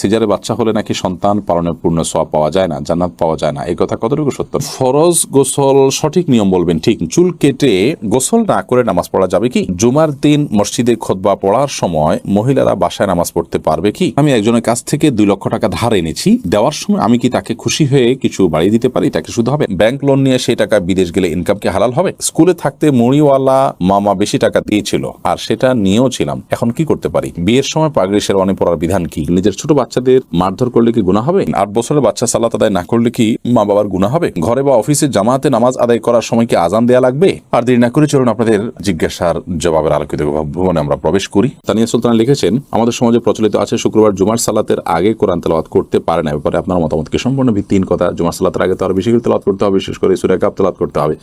সিজারে বাচ্চা হলে নাকি সন্তান পালনের পূর্ণ সওয়াব পাওয়া যায় না, জান্নাত পাওয়া যায় না। এই কথা কতটুকু সত্য? ফরজ গোসল সঠিক নিয়ম বলবেন, ঠিক। চুল কেটে গোসল না করে নামাজ পড়া যাবে কি? জুমার দিন মসজিদে খোদবা পড়ার সময় মহিলারা বাসায় নামাজ পড়তে পারবে কি? আমি একজনের কাছ থেকে দুই লক্ষ টাকা ধার এনেছি। দেওয়ার সময় আমি কি তাকে খুশি হয়ে কিছু বাড়িয়ে দিতে পারি? তাকে শুধু হবে? ব্যাংক লোন নিয়ে সেই টাকা বিদেশ গেলে ইনকাম কি হালাল হবে? স্কুলে থাকতে মুড়িওয়ালা মামা বেশি টাকা দিয়েছিল, আর সেটা নিয়েও ছিলাম। এখন কি করতে পারি? বিয়ের সময় পাগড়ি শেরওয়ানি পড়ার বিধান কি? নিজের ছোট বাচ্চাদের মারধর করলে কি গুণা হবে? আট বছরের বাচ্চা সালাত আদায় না করলে কি মা বাবার গুণা হবে? ঘরে বা অফিসে জামাতে নামাজ আদায় করার সময় কি আজান দেয়া লাগবে? আর দেরি না করে চলুন আপনাদের জিজ্ঞাসার জবাবের আলোকিত ভবনে আমরা প্রবেশ করি। তানিয়া সুলতানা লিখেছেন, আমাদের সমাজে প্রচলিত আছে শুক্রবার জুমার সালাতের আগে কোরআন তেলাওয়াত করতে পারে না। ব্যাপারে আপনার মতামত কি? সম্পূর্ণ ভিত্তিহীন কথা, জুমার সালাতের আগে তো আরও বেশি করে তেলাওয়াত করতে হবে, বিশেষ করে সুরে কাপ তেলাওয়াত করতে হবে।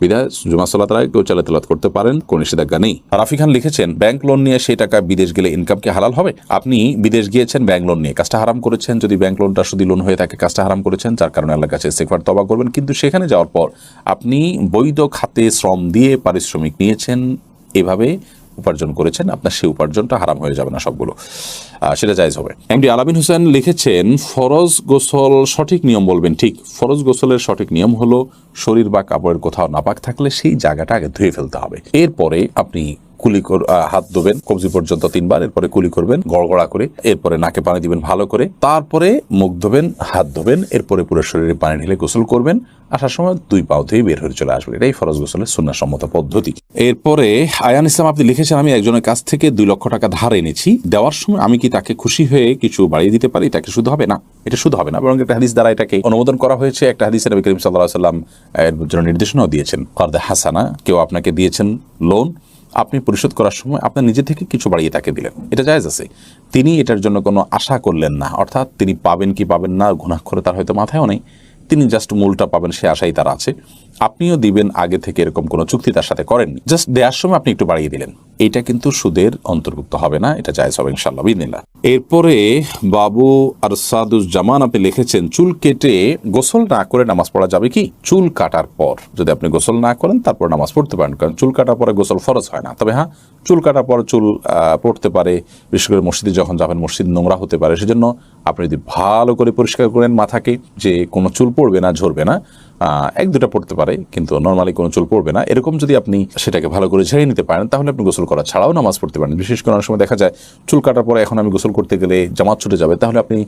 বিদায়, জুমার সালাতের আগে কেউ চালে তেলাওয়াত করতে পারেন, কোন নিষেধাজ্ঞা নেই। রাফি খান লিখেছেন, ব্যাংক লোন নিয়ে সেই টাকা বিদেশ গেলে ইনকাম কি হালাল হবে? আপনি বিদেশ গিয়েছেন, ব্যাংক লোন কাজটা হারাম করেছেন, যদি ব্যাংক লোনটা শুধু লোন হয়ে থাকে, কাজটা হারাম করেছেন, যার কারণে আল্লাহর কাছে সেফার তবা করবেন। কিন্তু সেখানে যাওয়ার পর আপনি বৈধ খাতে শ্রম দিয়ে পারিশ্রমিক নিয়েছেন, এভাবে উপার্জন করেছেন, আপনার সেই উপার্জনটা হারাম হয়ে যাবে না সবগুলো। সেটা জায়জ হবে। এমডি আলামিন হোসেন লিখেছেন, ফরজ গোসল সঠিক নিয়ম বলবেন, ঠিক। ফরজ গোসলের সঠিক নিয়ম হলো শরীর বা কাপড়ের কোথাও নাপাক থাকলে সেই জায়গাটা আগে ধুয়ে ফেলতে হবে। এরপরে আপনি কুলি হাত ধোবেন, কবজি পর্যন্ত তিনবার, এরপরে কুলি করবেন, গড়গড়া করে, এরপরে নাকে পানি দিবেন ভালো করে, তারপরে মুখ ধোবেন, হাত ধোবেন, এরপরে পুরো শরীরে পানি ঢেলে গোসল করবেন, আসার সময় দুই পাও ধুয়ে বের হয়ে চলে আসবেন। এটাই ফরজ গোসলের সুন্নাসম্মত পদ্ধতি। এরপরে আয়ান ইসলাম, আপনি লিখেছেন, আমি একজনের কাছ থেকে দুই লক্ষ টাকা ধার এনেছি। দেওয়ার সময় আমি কি তাকে খুশি হয়ে কিছু বাড়িয়ে দিতে পারি? তাকে শুধু হবে? না, এটা শুধু হবে না, বরং একটা হাদিস দ্বারা এটাকে অনুমোদন করা হয়েছে। একটা হাদিসের নবী করিম সাল্লাহ সাল্লাম এর জন্য নির্দেশনাও দিয়েছেন। কর্দে হাসানা, কেউ আপনাকে দিয়েছেন লোন আপনি পরিশোধ করার সময় আপনার নিজে থেকে কিছু বাড়িয়ে তাকে দিলেন। এটা জায়জ আছে। তিনি এটার জন্য কোনো আশা করলেন না। অর্থাৎ তিনি পাবেন কি পাবেন না ঘুণাক্ষরে তার হয়তো মাথায়ও নেই। তিনি জাস্ট মূলটা পাবেন, সে আশাই তার আছে। আপনিও দিবেন আগে থেকে এরকম কোনো চুক্তি তার সাথে করেননি জাস্ট দেওয়ার সময় আপনি একটু বাড়িয়ে দিলেন। এটা কিন্তু সুদের অন্তর্ভুক্ত হবে না, এটা জায়েজ হবে ইনশাল্লাহ বিদিনিল্লাহ এরপরে বাবু আর জামান আপনি লিখেছেন, চুল কেটে গোসল না করে নামাজ পড়া যাবে কি? চুল কাটার পর। যদি আপনি গোসল না করেন, তারপর নামাজ পড়তে পারেন, কারণ চুল কাটার পরে গোসল ফরজ হয় না। তবে হ্যাঁ চুল কাটার পর চুল পড়তে পারে, বিশেষ করে মসজিদে যখন যাবেন, মসজিদ নোংরা হতে পারে। সেজন্য আপনি যদি ভালো করে পরিষ্কার করেন মাথাকে, যে কোনো চুল পড়বে না, ঝরবে না এক দুটা পড়তে পারে, কিন্তু নর্মালি কোনো চুল পড়বে না। এরকম যদি আপনি সেটাকে ভালো করে ঝেড়ে নিতে পারেন, তাহলে আপনি গোসল করা ছাড়াও নামাজ পড়তে পারেন। বিশেষ করে অনেক সময় দেখা যায়, চুল কাটার পরে এখন আমি গোসল করতে গেলে জামাত ছুটে যাবে, তাহলে আপনি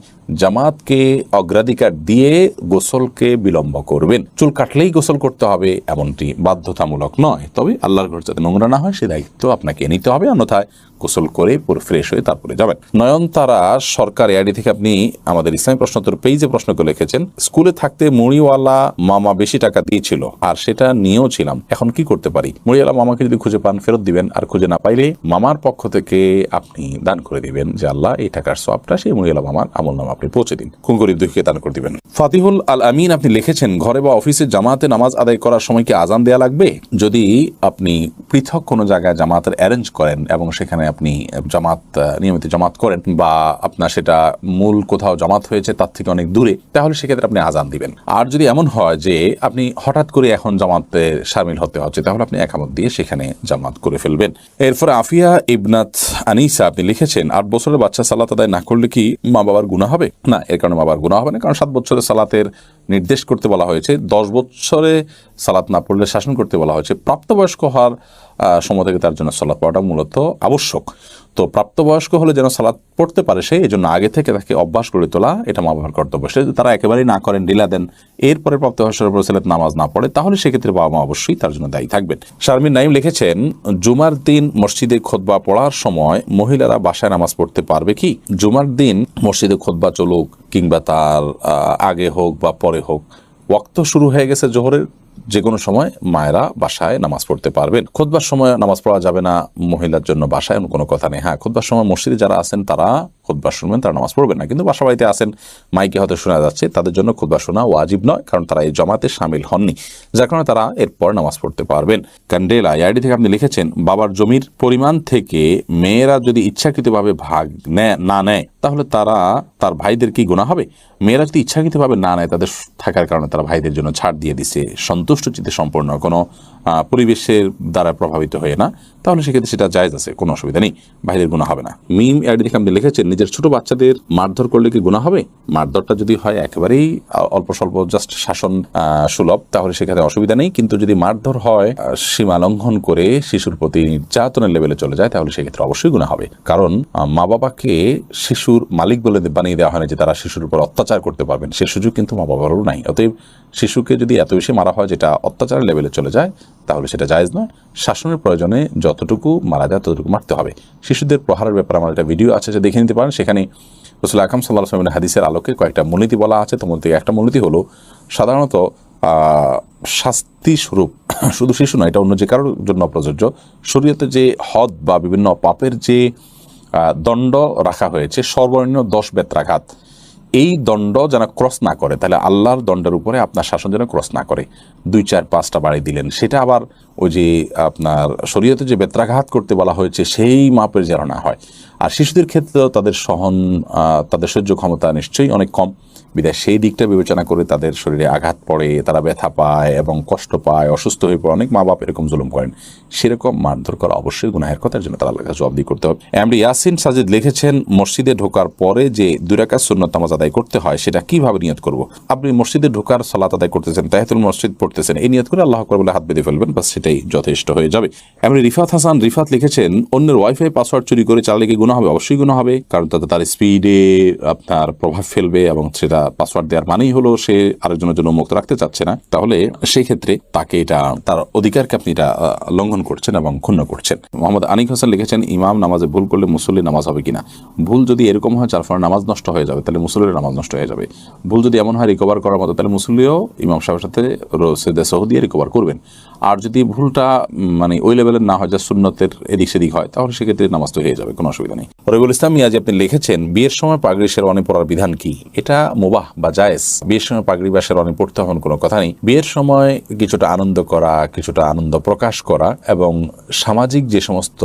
জামাতকে অগ্রাধিকার দিয়ে গোসলকে বিলম্ব করবেন। চুল কাটলেই গোসল করতে হবে এমনটি বাধ্যতামূলক নয়। তবে আল্লাহর ঘর যাতে নোংরা না হয়, সে দায়িত্ব আপনাকে নিতে হবে, অন্যথায় গোসল করে পুরো ফ্রেশ হয়ে তারপরে যাবেন। নয়নতারা সরকার এআডি থেকে আপনি আমাদের ইসলামী প্রশ্নোত্তর পেজে প্রশ্ন করে লিখেছেন। স্কুলে থাকতে মুড়িওয়ালা মামা বেশি টাকা দিয়েছিল, আর সেটা নিয়েও ছিলাম। এখন কি করতে পারি? মুড়িওয়ালা মামাকে যদি খুঁজে পান, ফেরত দিবেন, আর খুঁজে না পাইলে মামার পক্ষ থেকে আপনি দান করে দিবেন, যে আল্লাহ এই টাকার সবটা সেই মুড়িওয়ালা মামার আমল নাম আপনি পৌঁছে দিন। কোন গরিব দুঃখীকে দান করে দিবেন। ফাতিহুল আল আমিন, আপনি লিখেছেন, ঘরে বা অফিসে জামাতে নামাজ আদায় করার সময় কি আজান দেয়া লাগবে? যদি আপনি পৃথক কোনো জায়গায় জামাতের অ্যারেঞ্জ করেন এবং সেখানে আপনি জামাত নিয়মিত জামাত করেন বা আপনার সেটা মূল কোথাও জামাত হয়েছে তার থেকে অনেক দূরে, তাহলে সেক্ষেত্রে আপনি আজান দিবেন। আর যদি এমন হয় যে আপনি হঠাৎ করে এখন জামাতে সামিল হতে হচ্ছে তাহলে আপনি একামত দিয়ে সেখানে জামাত করে ফেলবেন। এরপরে আফিয়া ইবনাত আনিসা, আপনি লিখেছেন, আট বছরের বাচ্চা সালাত আদায় না করলে কি মা বাবার গুণা হবে? না, এর কারণে মা বাবার গুণা হবে না, কারণ সাত বছরের সালাতের নির্দেশ করতে বলা হয়েছে। দশ বছরে সালাত না পড়লে শাসন করতে বলা হয়েছে। প্রাপ্তবয়স্ক হওয়ার সময় থেকে তার জন্য সালাদ পড়াটা মূলত আবশ্যক। তো প্রাপ্তবয়স্ক হলে যেন সালাদ পড়তে পারে সে এই জন্য আগে থেকে তাকে অভ্যাস করে তোলা, এটা মা বাবার কর্তব্য। সে তারা একেবারেই না করেন, ঢিলা দেন, এরপরে প্রাপ্তবয়স্কের উপর ছেলে নামাজ না পড়ে, তাহলে সেক্ষেত্রে বাবা মা অবশ্যই তার জন্য দায়ী থাকবেন। শারমিন নাইম লিখেছেন, জুমার দিন মসজিদে খোদবা পড়ার সময় মহিলারা বাসায় নামাজ পড়তে পারবে কি? জুমার দিন মসজিদে খোদবা চলুক কিংবা তার আগে হোক বা পরে হোক। ওয়াক্ত শুরু হয়ে গেছে জোহরের। যে কোনো সময় মায়েরা বাসায় নামাজ পড়তে পারবেন। খোদবার সময় নামাজ পড়া যাবে না মহিলার জন্য বাসায়, কোনো কথা নেই। হ্যাঁ খোদবার সময় মসজিদে যারা আছেন তারা খুদবার শুনবেন, তারা নামাজ পড়বেন না। কিন্তু বাসা বাড়িতে আছেন মাইকে হয়তো শোনা যাচ্ছে, তাদের জন্য খুদবা শোনা ওয়াজিব নয়, কারণ তারা এই জমাতে সামিল হননি, যার কারণে তারা এরপর নামাজ পড়তে পারবেন। ক্যান্ডেলা আইডি থেকে আপনি লিখেছেন, বাবার জমির পরিমাণ থেকে মেয়েরা যদি ইচ্ছাকৃতভাবে ভাগ নেয় না নেয়, তাহলে তারা, তার ভাইদের কি গুণা হবে? মেয়েরা যদি ইচ্ছাকৃতভাবে না নেয়, তাদের থাকার কারণে তারা ভাইদের জন্য ছাড় দিয়ে দিছে। সন্তুষ্ট চিত্তে সম্পূর্ণ কোনো পরিবেশের দ্বারা প্রভাবিত হয়ে না, তাহলে সেক্ষেত্রে সেটা জায়েজ আছে, কোনো অসুবিধা নেই, বাইরের গুণা হবে না। মিম আইডি দেখে আপনি লিখেছেন, নিজের ছোট বাচ্চাদের মারধর করলে কি গুণা হবে? মারধরটা যদি হয় একেবারেই অল্প স্বল্প জাস্ট শাসন সুলভ, তাহলে সেখানে অসুবিধা নেই, কিন্তু যদি মারধর হয় সীমা লঙ্ঘন করে শিশুর প্রতি নির্যাতনের লেভেলে চলে যায়, তাহলে সেক্ষেত্রে অবশ্যই গুণা হবে। কারণ মা বাবাকে শিশুর মালিক বলে বানিয়ে দেওয়া হয় না যে তারা শিশুর উপর অত্যাচার করতে পারবেন, সে সুযোগ কিন্তু মা বাবারও নাই, অতএব শিশুকে যদি এত বেশি মারা হয় যেটা অত্যাচারের লেভেলে চলে যায়, তাহলে সেটা জায়েজ নয়। শাসনের প্রয়োজনে যতটুকু মারা যায় ততটুকু মারতে হবে। শিশুদের প্রহারের ব্যাপারে আমার একটা ভিডিও আছে যে দেখে নিতে পারেন। সেখানে রসুল আকাম সাল্লাহ আসলামের হাদিসের আলোকে কয়েকটা মূলনীতি বলা আছে। তোমার থেকে একটা মূলনীতি হলো, সাধারণত শাস্তি স্বরূপ, শুধু শিশু নয়, এটা অন্য যে কারোর জন্য প্রযোজ্য। শরীয়তে যে হদ বা বিভিন্ন পাপের যে দণ্ড রাখা হয়েছে, সর্বনিম্ন দশ বেত্রাঘাত। এই দণ্ড যেন ক্রস না করে, তাহলে আল্লাহর দণ্ডের উপরে আপনার শাসন যেন ক্রস না করে। দুই চার পাঁচটা বাড়ি দিলেন, সেটা আবার ওই যে আপনার শরীয়তে যে বেত্রাঘাত করতে বলা হয়েছে, সেই মাপের যেন না হয়। আর শিশুদের ক্ষেত্রেও তাদের সহন তাদের সহ্য ক্ষমতা নিশ্চয়ই অনেক কম। বিদায়। সেই দিকটা বিবেচনা করে তাদের শরীরে আঘাত পড়ে, তারা ব্যথা পায় এবং কষ্ট পায়, অসুস্থ হয়ে পড়ে, অনেক মা বাপ এরকম জুলুম করেন। সেরকম মারধর করা অবশ্যই গুনাহের কথার জন্য তারা কাছে জবাবদি করতে হবে। এমডি ইয়াসিন সাজিদ লিখেছেন, মসজিদে ঢোকার পরে যে দুরাকা সুন্নত নামাজ আদায় করতে হয়, সেটা কীভাবে নিয়ত করব? আপনি মসজিদে ঢোকার সালাত আদায় করতেছেন তাহিতুল মসজিদ পড়তেছেন, এই নিয়ত করে আল্লাহ করে বলে হাত বেঁধে ফেলবেন বা সেটাই যথেষ্ট হয়ে যাবে। এমনি রিফাত হাসান রিফাত লিখেছেন, অন্যের ওয়াইফাই পাসওয়ার্ড চুরি করে চালালে কি গুণ হবে? অবশ্যই গুণ হবে, কারণ তাতে তার স্পিডে আপনার প্রভাব ফেলবে এবং সেটা পাসওয়ার্ড দেওয়ার মানেই হলো সে আরেকজনের জন্য মুক্ত রাখতে চাচ্ছে না। তাহলে সেই ক্ষেত্রে তাকে এটা, তার অধিকারকে আপনি এটা লঙ্ঘন করছেন এবং ক্ষুণ্ণ করছেন। মোহাম্মদ আনিক হোসেন লিখেছেন, ইমাম নামাজে ভুল করলে মুসল্লি নামাজ হবে কিনা? ভুল যদি এরকম হয়, যার ফলে নামাজ নষ্ট হয়ে যাবে, তাহলে মুসল্লির নামাজ নষ্ট হয়ে যাবে। ভুল যদি এমন হয় রিকভার করার মতো, তাহলে মুসল্লিও ইমাম সাহেবের সাথে সেদে সহ দিয়ে রিকভার করবেন। আর যদি ভুলটা মানে ওই লেভেলের না হয়, যা সুন্নতের এদিক সেদিক হয়, তাহলে সেক্ষেত্রে নামাজ তো হয়ে যাবে, কোনো অসুবিধা নেই। রবিউল ইসলাম মিয়াজি আপনি লিখেছেন, বিয়ের সময় পাগড়ি শেরওয়ানি পড়ার বিধান কি? এটা মোবাহ বা জায়েজ। বিয়ের সময় পাগড়ি বা শেরওয়ানি পড়তে হবে কোনো কথা নেই। বিয়ের সময় কিছুটা আনন্দ করা, কিছুটা আনন্দ প্রকাশ করা এবং সামাজিক যে সমস্ত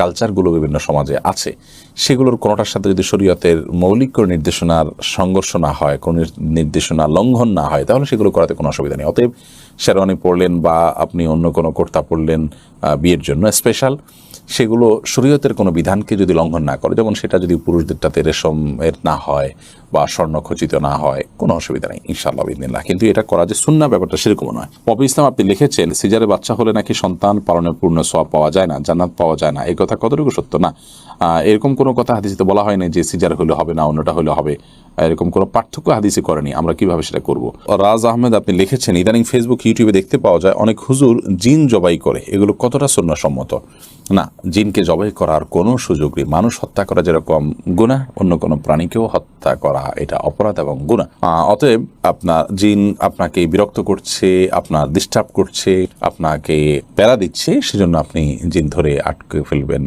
কালচারগুলো বিভিন্ন সমাজে আছে, সেগুলোর কোনোটার সাথে যদি শরীয়তের মৌলিক কোনো নির্দেশনার সংঘর্ষ না হয়, কোনো নির্দেশনা লঙ্ঘন না হয়, তাহলে সেগুলো করাতে কোনো অসুবিধা নেই। অতএব শেরওয়ানি পড়লেন বা আপনি অন্য কোনো কর্তা পড়লেন বিয়ের জন্য স্পেশাল সেগুলো শরীয়তের কোনো বিধানকে যদি লঙ্ঘন না করে, যেমন সেটা যদি পুরুষদেরটাতে রেশমের না হয় বা স্বর্ণখচিত না হয়, কোনো অসুবিধা নেই, ইনশাআল্লাহ কিন্তু এটা করা যে শূন্য ব্যাপারটা সেরকম নয়। পপি ইসলাম আপনি লিখেছেন, সিজারে বাচ্চা হলে নাকি সন্তান পালনের পূর্ণ সব পাওয়া যায় না, জান্নাত পাওয়া যায় না। এই কথা কতটুকু সত্য? না এরকম কোনো কথা হাদিসে বলা হয়নি যে সিজার হলে হবে না, অন্যটা হলে হবে। এরকম কোনো পার্থক্য হাদিসে করেনি, আমরা কীভাবে সেটা করব? রাজ আহমেদ আপনি লিখেছেন, ইদানিং ফেসবুক ইউটিউবে দেখতে পাওয়া যায়, অনেক হুজুর জিন জবাই করে, এগুলো কতটা সম্মত না, জিনকে জবাই করার কোনো সুযোগ নেই। মানুষ হত্যা করা যেরকম গুণা অন্য কোনো প্রাণীকেও হত্যা করা এটা অপরাধ এবং গুণা অতএব আপনার জিন আপনাকে বিরক্ত করছে, আপনার ডিস্টার্ব করছে, আপনাকে প্যারা দিচ্ছে, সেজন্য আপনি জিন ধরে আটকে ফেলবেন।